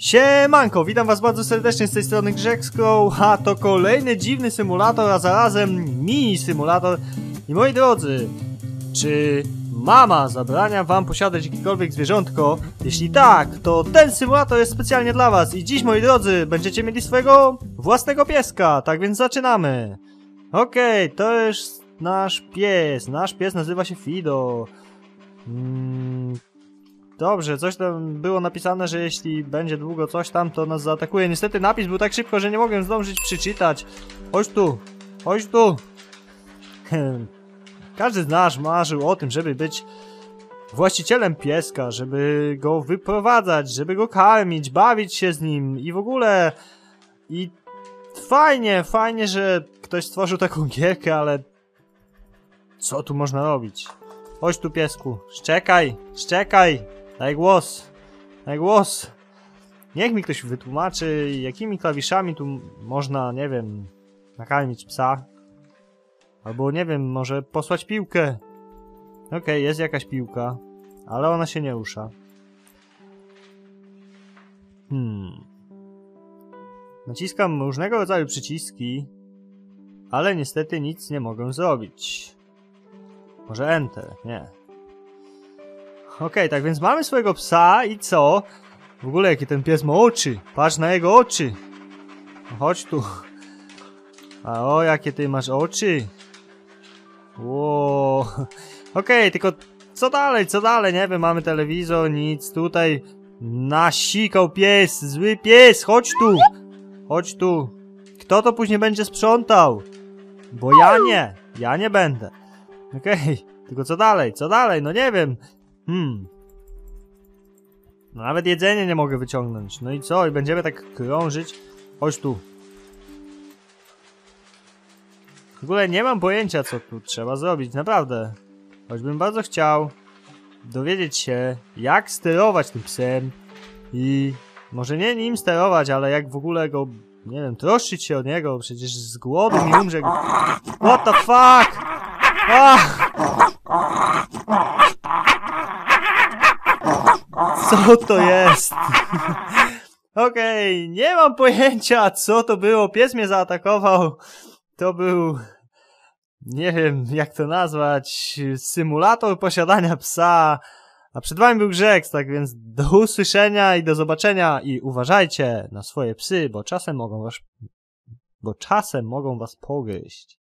Siemanko, witam was bardzo serdecznie z tej strony Grzeksko, a to kolejny dziwny symulator, a zarazem mini symulator. I moi drodzy, czy mama zabrania wam posiadać jakiekolwiek zwierzątko? Jeśli tak, to ten symulator jest specjalnie dla was i dziś, moi drodzy, będziecie mieli swojego własnego pieska, tak więc zaczynamy. Okej, to jest nasz pies, nasz pies nazywa się Fido. Mm, Dobrze, coś tam było napisane, że jeśli będzie długo coś tam, to nas zaatakuje. Niestety napis był tak szybko, że nie mogłem zdążyć przeczytać. Chodź tu, chodź tu. Każdy z nas marzył o tym, żeby być właścicielem pieska, żeby go wyprowadzać, żeby go karmić, bawić się z nim i w ogóle... I fajnie, fajnie, że ktoś stworzył taką gierkę, ale... Co tu można robić? Chodź tu piesku, szczekaj, szczekaj, daj głos, daj głos. Niech mi ktoś wytłumaczy, jakimi klawiszami tu można, nie wiem, nakarmić psa. Albo, nie wiem, może posłać piłkę. Okej, jest jakaś piłka, ale ona się nie rusza. Hmm. Naciskam różnego rodzaju przyciski, ale niestety nic nie mogę zrobić. Może Enter? Nie. Okej, tak więc mamy swojego psa i co? W ogóle jakie ten pies ma oczy. Patrz na jego oczy. No Chodź tu. A o, jakie ty masz oczy. Ło. Okej, tylko co dalej, co dalej? Nie wiem, mamy telewizor, nic. Tutaj nasikał pies, zły pies. Chodź tu. Chodź tu. Kto to później będzie sprzątał? Bo ja nie. Ja nie będę. Okej, tylko co dalej? Co dalej? No nie wiem. Hmm. No nawet jedzenie nie mogę wyciągnąć. No i co? I będziemy tak krążyć? Chodź tu. W ogóle nie mam pojęcia, co tu trzeba zrobić, naprawdę. Choćbym bardzo chciał dowiedzieć się, jak sterować tym psem i może nie nim sterować, ale jak w ogóle go, nie wiem, troszczyć się o niego, przecież z głodu mi umrze. What the fuck? Co to jest? Okej, nie mam pojęcia, co to było. Pies mnie zaatakował. To był. Nie wiem, jak to nazwać. Symulator posiadania psa. A przed wami był Grzeks, tak więc do usłyszenia i do zobaczenia. I uważajcie na swoje psy, bo czasem mogą was. Bo czasem mogą was pogryźć.